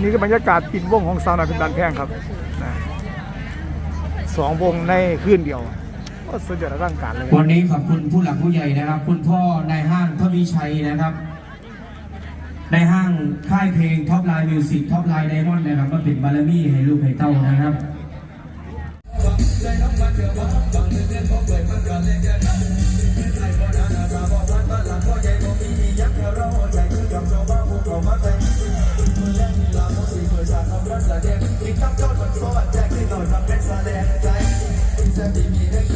นี่ก็บรรยากาศปิดวงของสาวน้อยเป็นบานแพงครับนะสองวงในคืนเดียวก็สุดยอดร่างการเลยวันนี้ขอบคุณผู้หลักผู้ใหญ่นะครับ คุณพ่อนายห้างทวีชัยนะครับในห้างค่ายเพลงท็อปไลน์มิวสิกท็อปไลน์ไดมอนด์นะครับมาเป็นบารมีให้ลูกให้เต้านะครับเ Sade, ik kan tot wat voor wat jij kunt nooit van mensen alleen zijn. Ze hebben die niet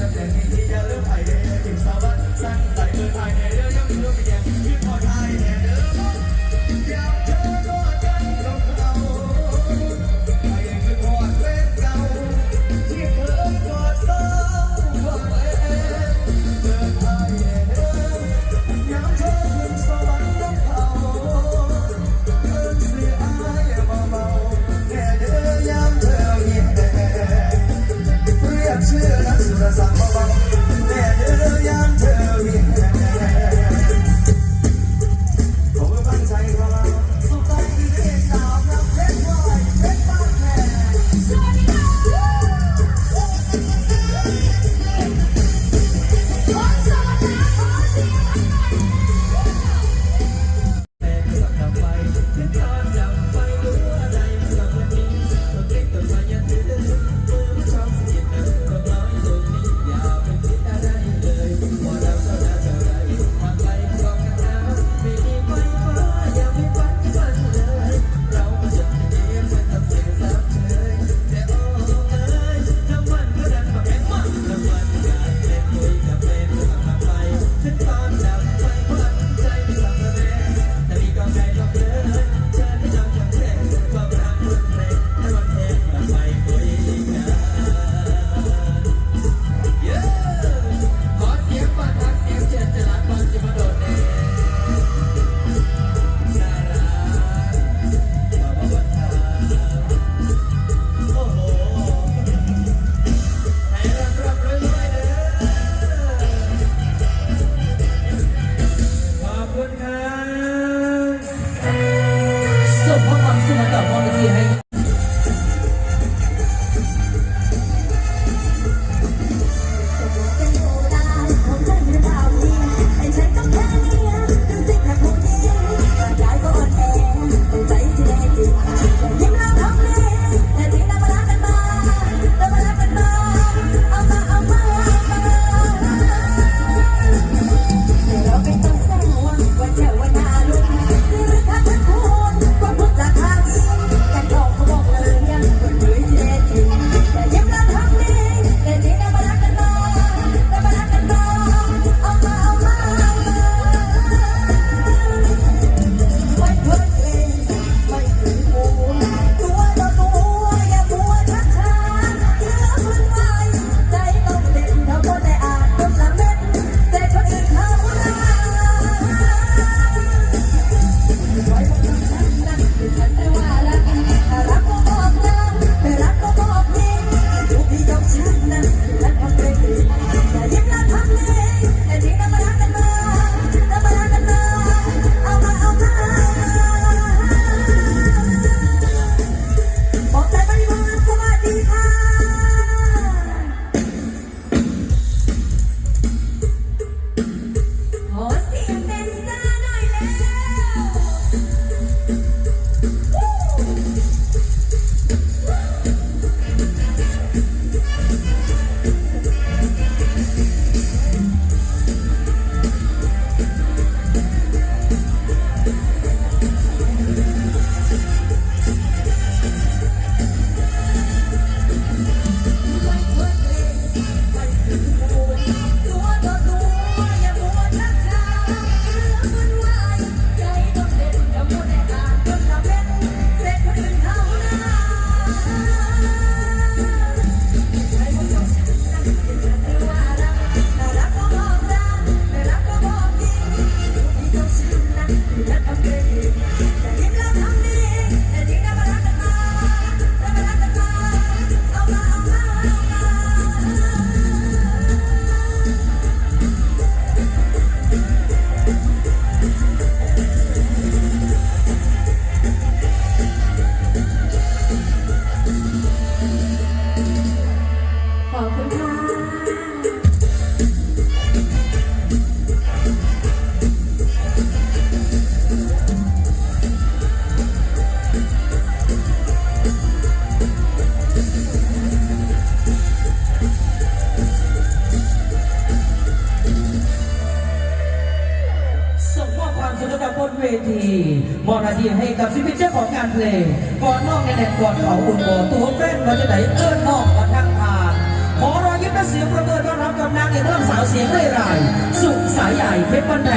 มอน้าที่ให้กับศิลปิเจ้าของงานเพลงก่อนนอกในแดนก่อนเขาบุญนบ่อตัวแฟนเราจะไหนเอื้อนนอกกันทั้งทางขอรอยยิ้มและเสียงประเมินต้อนรับกับนางเอกเล่าสาวเสียงเร่ร่ายสุขสายใหญ่เพชรบันแด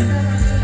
Música